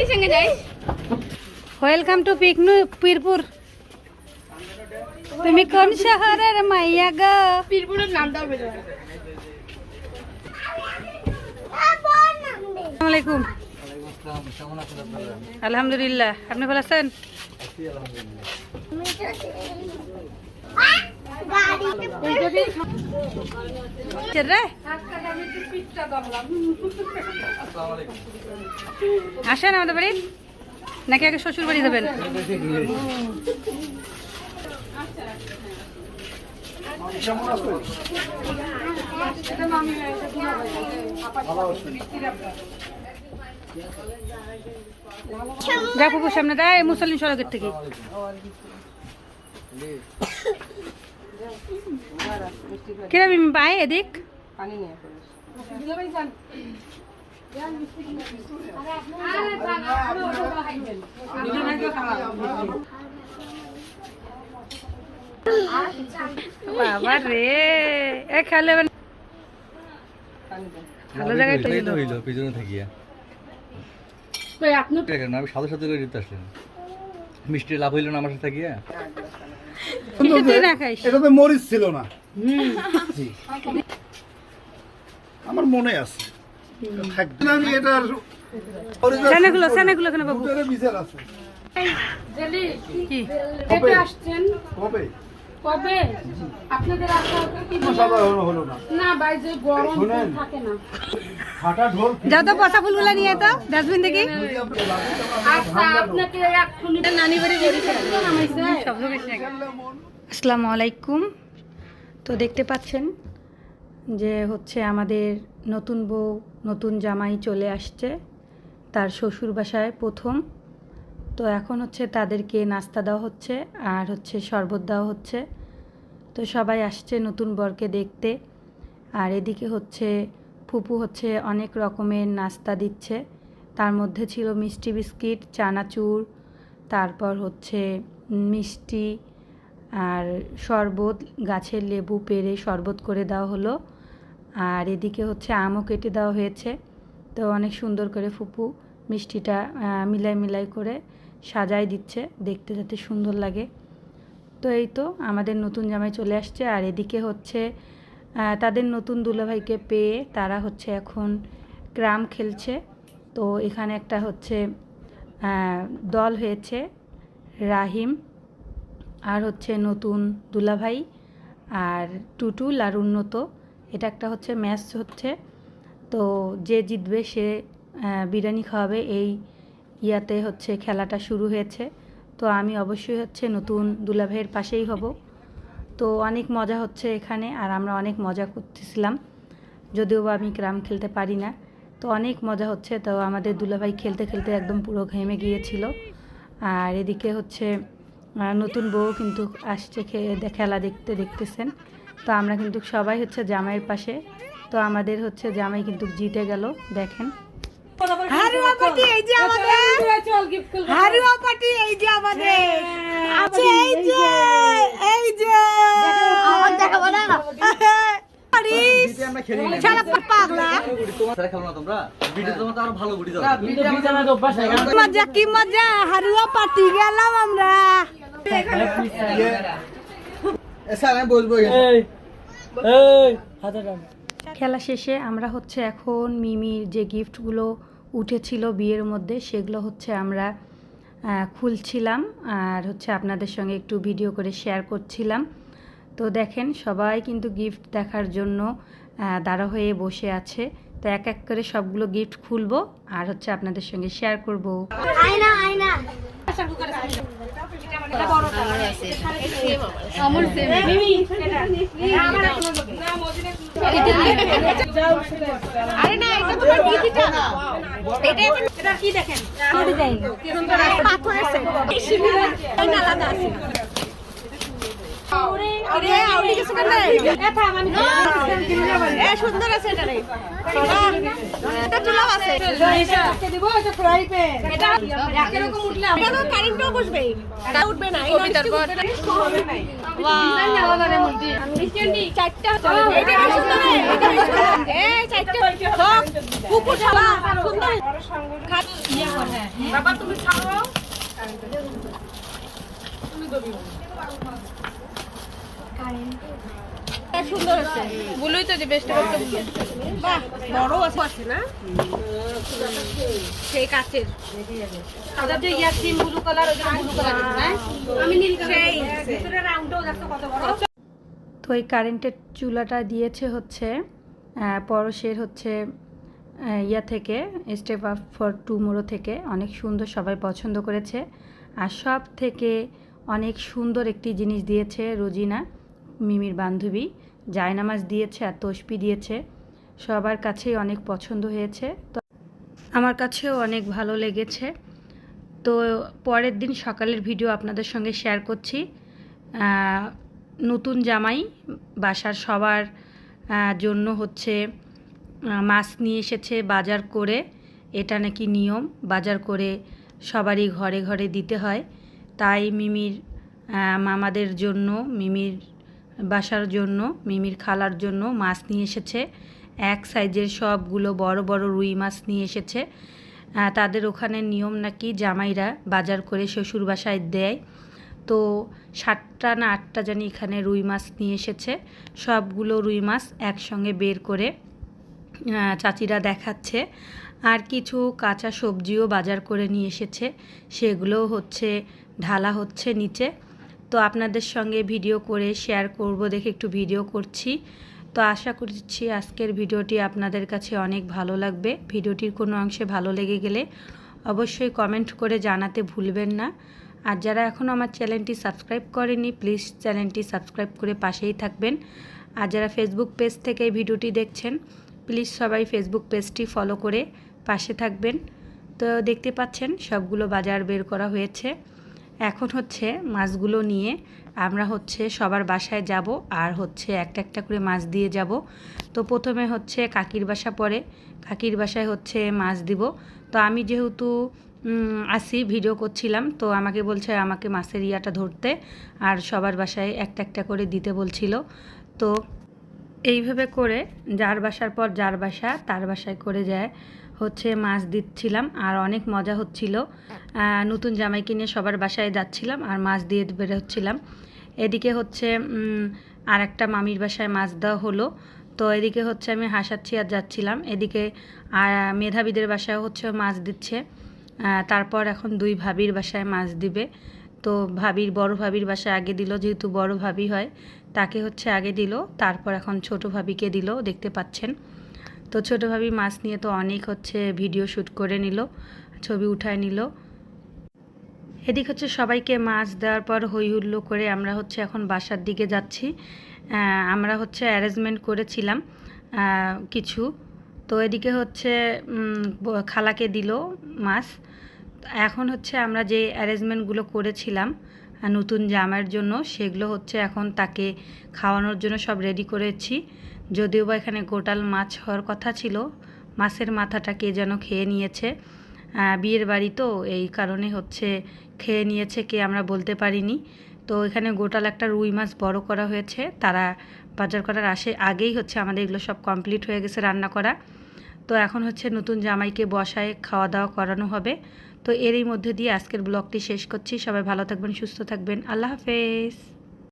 দিদির সঙ্গে যাই ওয়েলকাম টু পিকনু পীরপুর তুমি কোন শহরের মাইয়া গো পীরপুরের আসসালামু আলাইকুম আলহামদুলিল্লাহ আপনি ভালো আছেন রে? আসেন আমাদের বাড়ি। নাকি আগে শ্বশুর বাড়ি যাবেন? যা পুকুর সামনে দেয় মুসলিম সড়কের থেকে। কিরম পাই এদিক। বাবা রে এ খেলে ভালো জায়গায় হইল পিছনে থাকিয়া আপনি আমি সাথে সাথে করে দিতে আসলেন। মিষ্টি লাভ হইল না আমার সাথে থাকিয়া এটাতে মরিচ ছিল না। আমার মনে আছে। আমি এটার original সেনেগুলো সেনেগুলো বাবু। বিচার আছে। কবে? কবে? কবে? আপনাদের আসা কি সাধারণ হলো না। না ভাই যে গরম থাকে না। যাও তো পচা ফুলগুলো নিয়ে তো ডাস্টবিন থেকে আচ্ছা আপনাকে নানি বাড়ি নামাইছে আসসালামু আলাইকুম। তো দেখতে পাচ্ছেন যে হচ্ছে আমাদের নতুন বউ, নতুন জামাই চলে আসছে। তার শ্বশুর বাসায় প্রথম। তো এখন হচ্ছে তাদেরকে নাস্তা দেওয়া হচ্ছে আর হচ্ছে শরবত দেওয়া হচ্ছে। তো সবাই আসছে নতুন বরকে দেখতে। আর এদিকে হচ্ছে ফুপু হচ্ছে অনেক রকমের নাস্তা দিচ্ছে। তার মধ্যে ছিল মিষ্টি বিস্কিট, চানাচুর, তারপর হচ্ছে মিষ্টি আর শরবত, গাছের লেবু পেরে শরবত করে দেওয়া হলো। আর এদিকে হচ্ছে আমও কেটে দেওয়া হয়েছে। তো অনেক সুন্দর করে ফুপু মিষ্টিটা মিলাই মিলাই করে সাজাই দিচ্ছে। দেখতে যাতে সুন্দর লাগে। তো এই তো আমাদের নতুন জামাই চলে আসছে। আর এদিকে হচ্ছে তাদের নতুন দুলাভাইকে পেয়ে তারা হচ্ছে এখন গ্রাম খেলছে। তো এখানে একটা হচ্ছে দল হয়েছে, রাহিম আর হচ্ছে নতুন দুলাভাই আর টুটুল আর উন্নত। এটা একটা হচ্ছে ম্যাচ হচ্ছে। তো যে জিতবে সে বিরিয়ানি খাওয়াবে। এই ইয়াতে হচ্ছে খেলাটা শুরু হয়েছে। তো আমি অবশ্যই হচ্ছে নতুন দুলাভাইয়ের পাশেই হব। তো অনেক মজা হচ্ছে এখানে আর আমরা অনেক মজা করতেছিলাম। যদিও আমি গ্রাম খেলতে পারি না। তো অনেক মজা হচ্ছে। তো আমাদের দুলাভাই খেলতে খেলতে একদম পুরো ঘেমে গিয়েছিল। আর এদিকে হচ্ছে নতুন বউ কিন্তু আসছে খে- দে- খেলা দেখতে দেখতেছেন। তো আমরা কিন্তু সবাই হচ্ছে জামাইয়ের পাশে। তো আমাদের হচ্ছে জামাই কিন্তু জিতে গেল দেখেন। হারুয়া পাটি এই যে আমাদের। হারুয়া পাটি এই যে আমাদের। আছে এই যে এই যে। আমার দেখাবো না আরিস আমরা খেলি শালা পাগলা। তোমার খেলো না তোমরা ভিডিও তোমার তো আরও ভালো গুটি দাও মজা কি মজা। হারুয়া পাটি গেলাম আমরা। স্যার আমি বলব খেলা শেষে আমরা হচ্ছে এখন মিমির যে গিফটগুলো উঠেছিল বিয়ের মধ্যে সেগুলো হচ্ছে আমরা খুলছিলাম আর হচ্ছে আপনাদের সঙ্গে একটু ভিডিও করে শেয়ার করছিলাম। তো দেখেন সবাই কিন্তু গিফট দেখার জন্য দাঁড়া হয়ে বসে আছে। তো এক এক করে সবগুলো গিফট খুলবো আর হচ্ছে আপনাদের সঙ্গে শেয়ার করব। আয়না আয়না। আরে না এটা তোমার দিদিটা এটা এটা কি দেখেন? পাথরের সেট আলাদা আছে। আরে আউলি কিছু কেন এ সুন্দর আছে এটা রে। এটা চুলাও আছে। কারেন্টও বসবে এটা উঠবে না সব কুকুর ছাড়া বাবা তুমি সুন্দর আছে। বলুই তো যে বেস্ট বাহ বড় আছে। না সেই কাচের। ওটা যে ইয়া ক্রিম ব্লু কালার ওটা ব্লু কালার আমি নীল সেই। ভিতরে রাউন্ডও দেখো কত বড়। তো এই কারেন্টের চুলাটা দিয়েছে হচ্ছে পরশের হচ্ছে ইয়া থেকে স্টেপ আপ ফর টুমোরো থেকে। অনেক সুন্দর সবাই পছন্দ করেছে। আর সব থেকে অনেক সুন্দর একটি জিনিস দিয়েছে রোজিনা মিমির বান্ধবী। জায়নামাজ দিয়েছে আর তসপি দিয়েছে। সবার কাছেই অনেক পছন্দ হয়েছে। তো আমার কাছেও অনেক ভালো লেগেছে। তো পরের দিন সকালের ভিডিও আপনাদের সঙ্গে শেয়ার করছি। নতুন জামাই বাসার সবার জন্য হচ্ছে মাছ নিয়ে এসেছে বাজার করে। এটা নাকি নিয়ম, বাজার করে সবারই ঘরে ঘরে দিতে হয়। তাই মিমির মামাদের জন্য, মিমির বাসার জন্য, মিমির খালার জন্য মাছ নিয়ে এসেছে। এক সাইজের সবগুলো বড় বড় রুই মাছ নিয়ে এসেছে। তাদের ওখানে নিয়ম নাকি জামাইরা বাজার করে শ্বশুর বাসায় দেয়। তো সাতটা না আটটা জানি এখানে রুই মাছ নিয়ে এসেছে। সবগুলো রুই মাছ একসঙ্গে বের করে চাচিরা দেখাচ্ছে। আর কিছু কাঁচা সবজিও বাজার করে নিয়ে এসেছে। সেগুলোও হচ্ছে, ঢালা হচ্ছে নিচে। তো আপনাদের সঙ্গে ভিডিও করে শেয়ার করব, দেখে একটু ভিডিও করছি। তো আশা করছি আজকের ভিডিওটি আপনাদের কাছে অনেক ভালো লাগবে। ভিডিওটির কোনো অংশে ভালো লেগে গেলে অবশ্যই কমেন্ট করে জানাতে ভুলবেন না। আর যারা এখনও আমার চ্যানেলটি সাবস্ক্রাইব করেনি প্লিজ চ্যানেলটি সাবস্ক্রাইব করে পাশেই থাকবেন। আর যারা ফেসবুক পেজ থেকে ভিডিওটি দেখছেন প্লিজ সবাই ফেসবুক পেজটি ফলো করে পাশে থাকবেন। তো দেখতে পাচ্ছেন, সবগুলো বাজার বের করা হয়েছে। এখন হচ্ছে মাছগুলো নিয়ে আমরা হচ্ছে সবার বাসায় যাব আর হচ্ছে একটা একটা করে মাছ দিয়ে যাব। তো প্রথমে হচ্ছে কাকির বাসা পরে। কাকির বাসায় হচ্ছে মাছ দিব। তো আমি যেহেতু আসি, ভিডিও করছিলাম, তো আমাকে বলছে আমাকে মাছের ইয়াটা ধরতে আর সবার বাসায় একটা একটা করে দিতে বলছিল। তো এইভাবে করে যার বাসার পর যার বাসা, তার বাসায় করে যায়। হচ্ছে মাছ দিচ্ছিলাম আর অনেক মজা হচ্ছিল। নতুন জামাইকে নিয়ে সবার বাসায় যাচ্ছিলাম আর মাছ দিয়ে বেরোচ্ছিলাম এদিকে হচ্ছে আর একটা মামির বাসায় মাছ দেওয়া হলো। তো এদিকে হচ্ছে আমি হাসাচ্ছি আর যাচ্ছিলাম। এদিকে, আর মেধাবীদের বাসায় হচ্ছে মাছ দিচ্ছে। তারপর এখন দুই ভাবির বাসায় মাছ দিবে। তো ভাবির, বড় ভাবির বাসায় আগে দিল, যেহেতু বড় ভাবি হয়, তাকে হচ্ছে আগে দিল। তারপর এখন ছোট ভাবিকে দিল, দেখতে পাচ্ছেন। তো ছোটো ভাবি মাছ নিয়ে তো অনেক হচ্ছে ভিডিও শ্যুট করে নিল, ছবি উঠায় নিল। এদিক হচ্ছে সবাইকে মাছ দেওয়ার পর হই হুল্লো করে আমরা হচ্ছে এখন বাসার দিকে যাচ্ছি। আমরা হচ্ছে অ্যারেঞ্জমেন্ট করেছিলাম কিছু। তো এদিকে হচ্ছে খালাকে দিল মাছ। এখন হচ্ছে আমরা যে অ্যারেঞ্জমেন্টগুলো করেছিলাম নতুন জামার জন্য, সেগুলো হচ্ছে এখন তাকে খাওয়ানোর জন্য সব রেডি করেছি। যদিও বা এখানে গোটাল মাছ হওয়ার কথা ছিল, মাছের মাথাটা কে যেন খেয়ে নিয়েছে। বিয়ের বাড়ি তো এই কারণে হচ্ছে খেয়ে নিয়েছে কে আমরা বলতে পারিনি। তো এখানে গোটাল একটা রুই মাছ বড় করা হয়েছে, তারা বাজার করার আসে আগেই হচ্ছে আমাদের এগুলো সব কমপ্লিট হয়ে গেছে রান্না করা। তো এখন হচ্ছে নতুন জামাইকে বসায় খাওয়া দাওয়া করানো হবে। তো এরই মধ্যে দিয়ে আজকের ব্লগটি শেষ করছি, সবাই ভালো থাকবেন, সুস্থ থাকবেন, আল্লাহ হাফেজ।